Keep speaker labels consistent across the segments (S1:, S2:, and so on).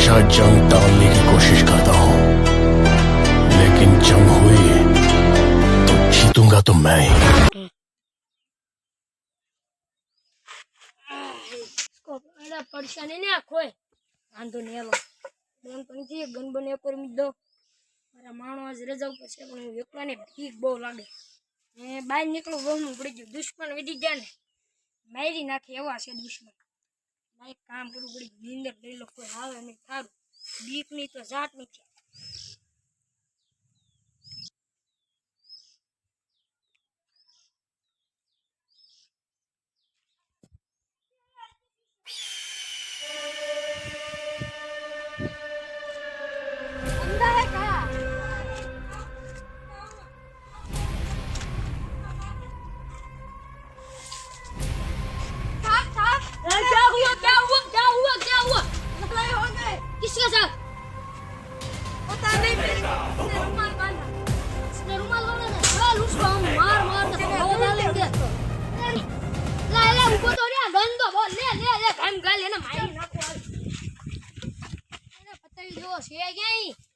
S1: जंग टालने की कोशिश करता हूं लेकिन जंग हुई तो जीतूंगा तो मैं ही
S2: સ્કોપ અરે પડશાને ને આ ખોય વાંધો નહીં હાલો બેન પણ છે ગન બને પર મી દો મારા માણો આજ રજા ઉપર છે પણ હું એકલાને ભીખ બહુ લાગે ને બહાર નીકળું બહુ પડી ગયું દુશ્મન વધી ગયા ને મારી નાખે એવા છે દુશ્મન ના એક કામ કરું ગયું નીંદર લઈ લો, કોઈ આવે નહીં, સારું. બીકની તો જાત નથી गन तो बोल ले ले ले हम गाल लेना मारी नाखो हाल એને પતાવી દો છે ક્યાંય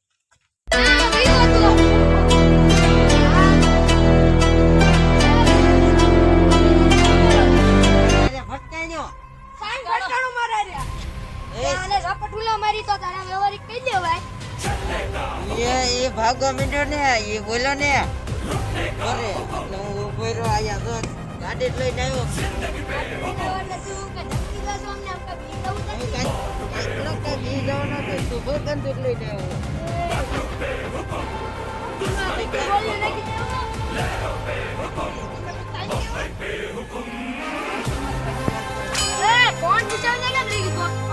S3: ભાગવા માંડ્યો ને એ બોલ્યો ને. અરે એટલે હું ઊભો રહ્યો આયા તો ગાડી જ લઈને આવ્યો.
S2: એટલે તું કે ધમકી દેશો અમને આપણે ભી દઉં
S3: હું
S2: નથી
S3: કાંઈ કાંઈ ન બોલ
S2: બોલી કેમ લઈ ગયો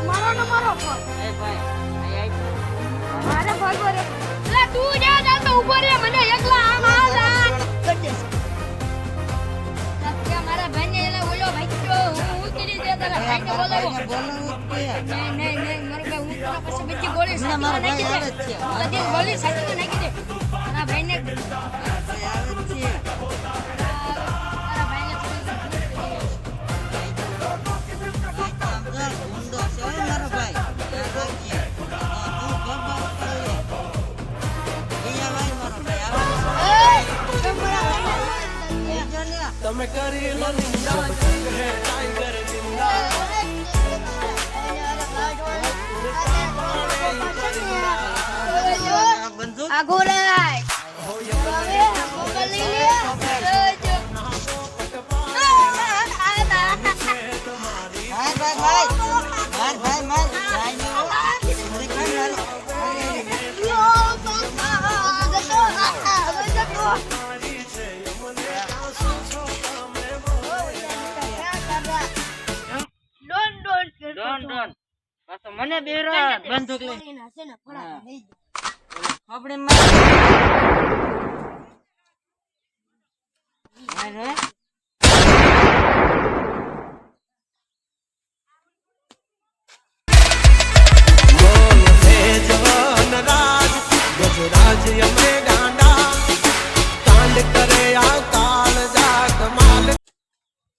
S2: અમારો ને મારો ફોન?
S3: એ ભાઈ
S2: તું જા જા તો ઊભો રે મને એકલા આમ આવ કરી સત્ય મારા ભાઈને એને બોલો ભાઈ તો હું ઉતરી દે તારા ભાઈને બોલાવો. નહીં નહીં નહીં મારો ભાઈ હું તારા પાસે બીજી ગોળી સાચી
S3: મારો
S2: નાખી દે. બધી ગોળી સાચી નાખી દે. તારા ભાઈને
S3: જો ને.
S1: તમે કરી
S3: આ બંદૂક
S2: આગો રાય હવે મોબાઈલ લઈ લે જોજો
S3: માર પાછો મને બેરો બંદૂક લઈ. હે?